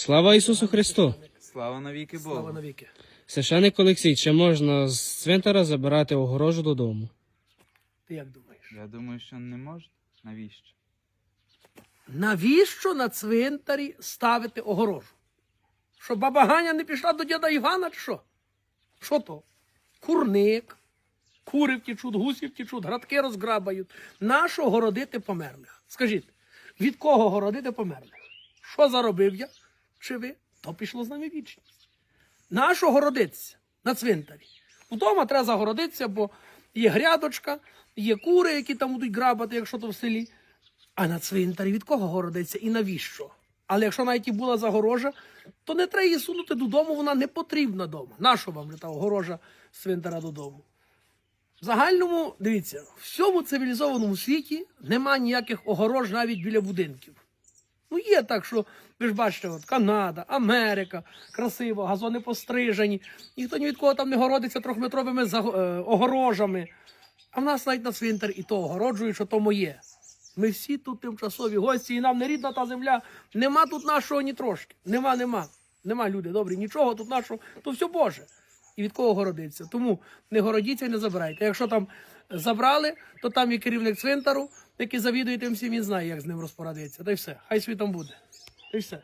Слава Ісусу Христу! Слава навіки Богу! Слава навіки. Священик Олексій, чи можна з цвинтара забирати огорожу додому? Ти як думаєш? Я думаю, що не можна. Навіщо? Навіщо на цвинтарі ставити огорожу? Що баба Ганя не пішла до діда Івана, чи що? Що то? Курник, кури втічуть, гусі втічуть, градки розграбають. Нащо городити померлих? Скажіть, від кого городити померлих? Що заробив я? Чи ви? То пішло з нами вічність. Нащо городитися на цвинтарі? Вдома треба загородитися, бо є грядочка, є кури, які там будуть грабати, якщо то в селі. А на цвинтарі від кого городиться і навіщо? Але якщо навіть і була загорожа, то не треба її сунути додому, вона не потрібна вдома. Нащо вам та огорожа з цвинтара додому? В загальному, дивіться, в всьому цивілізованому світі нема ніяких огорож навіть біля будинків. Ну, є так, що ви ж бачите, от Канада, Америка, красиво, газони пострижені. Ніхто ні від кого там не городиться трьохметровими е, огорожами. А в нас навіть на цвинтар і то огороджують, що то моє. Ми всі тут тимчасові гості, і нам не рідна та земля. Нема тут нашого ні трошки. Нема, нема. Нема, люди добрі, нічого тут нашого, то все Боже. І від кого городиться. Тому не городіться і не забирайте. Якщо там забрали, то там є керівник цвинтару, який завідує тим всім, він знає, як з ним розпорадитися. Та й все. Хай світом буде. Та й все.